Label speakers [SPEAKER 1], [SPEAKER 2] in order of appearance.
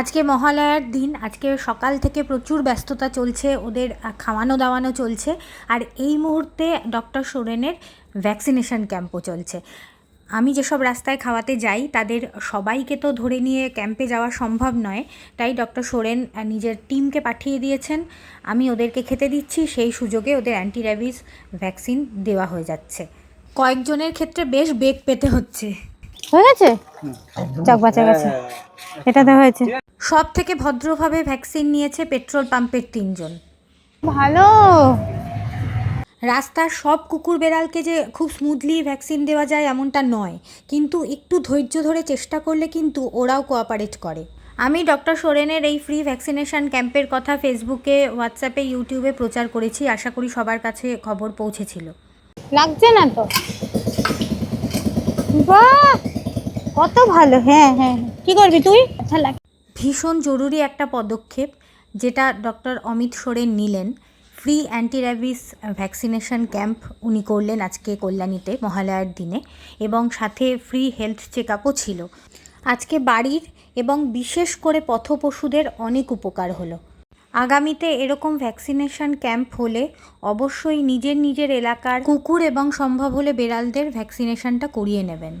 [SPEAKER 1] আজকে মহালয়ার দিন, আজকে সকাল থেকে প্রচুর ব্যস্ততা চলছে, ওদের খাওয়ানো দাওয়ানো চলছে, আর এই মুহূর্তে ডক্টর সোরেনের ভ্যাকসিনেশন ক্যাম্পও চলছে। আমি যেসব রাস্তায় খাওয়াতে যাই, তাদের সবাইকে তো ধরে নিয়ে ক্যাম্পে যাওয়া সম্ভব নয়, তাই ডক্টর সোরেন নিজের টিমকে পাঠিয়ে দিয়েছেন। আমি ওদেরকে খেতে দিচ্ছি, সেই সুযোগে ওদের অ্যান্টি র্যাবিস ভ্যাকসিন দেওয়া হয়ে যাচ্ছে। কয়েকজনের ক্ষেত্রে বেশ বেগ পেতে হচ্ছে।
[SPEAKER 2] হয়ে গেছে? যাক বাঁচা গেছে। এটাতে হয়েছে।
[SPEAKER 1] সব থেকে ভদ্রভাবে ভ্যাকসিন নিয়েছে পেট্রোল পাম্পের তিনজন।
[SPEAKER 2] ভালো।
[SPEAKER 1] রাস্তার সব কুকুর বেড়ালকে যে খুব স্মুথলি ভ্যাকসিন দেওয়া যায় এমনটা নয়। কিন্তু একটু ধৈর্য ধরে চেষ্টা করলে কিন্তু ওরাও কোঅপারেট করে। আমি ডক্টর সোরেনের এই ফ্রি ভ্যাকসিনেশন ক্যাম্পের কথা ফেসবুকে হোয়াটসঅ্যাপে ইউটিউবে প্রচার করেছি। আশা করি সবার কাছে খবর পৌঁছেছিল।
[SPEAKER 2] লাগছে না তো? বাহ! কত ভালো হ্যাঁ হ্যাঁ কি করবি তুই? আচ্ছা লাগ।
[SPEAKER 1] ভীষণ জরুরি একটা পদক্ষেপ যেটা ডক্টর অমিত সোরেন নিলেন। Free anti rabies vaccination camp উনি করলেন আজকে কল্যাণীতে, মহালয়ার দিনে, এবং সাথে ফ্রি হেলথ চেক আপও ছিল। আজকে বাড়ির এবং বিশেষ করে পথপশুদের অনেক উপকার হলো। আগামীতে এরকম ভ্যাকসিনেশন ক্যাম্প হলে অবশ্যই নিজের নিজের এলাকার কুকুর এবং সম্ভব হলে বেড়ালদের ভ্যাকসিনেশনটা করিয়ে নেবেন।